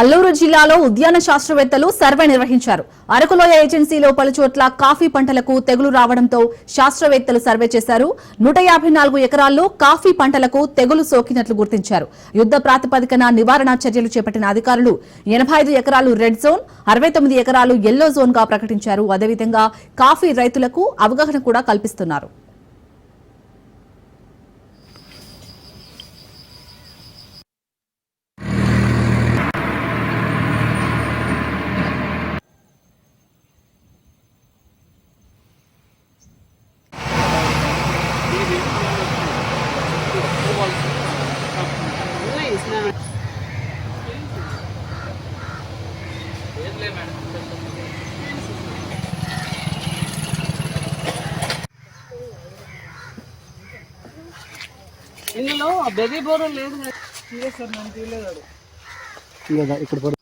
అల్లూరు జిల్లాలో ఉద్యాన శాస్త్రవేత్తలు సర్వే నిర్వహించారు. అరకులోయ ఏజెన్సీలో పలుచోట్ల కాఫీ పంటలకు తెగులు రావడంతో శాస్త్రవేత్తలు సర్వే చేశారు. నూట యాభై నాలుగు ఎకరాల్లో కాఫీ పంటలకు తెగులు సోకినట్లు గుర్తించారు. యుద్ధ ప్రాతిపదికన నివారణ చర్యలు చేపట్టిన అధికారులు ఎనభై ఐదు ఎకరాలు రెడ్ జోన్ అరవై తొమ్మిది ఎకరాలు ఎల్లో జోన్గా ప్రకటించారు. అదేవిధంగా కాఫీ రైతులకు అవగాహన కూడా కల్పిస్తున్నారు. ఇందులో బెబీ బోర్ లేదు సార్ నేను తీయలేదు. ఇక్కడ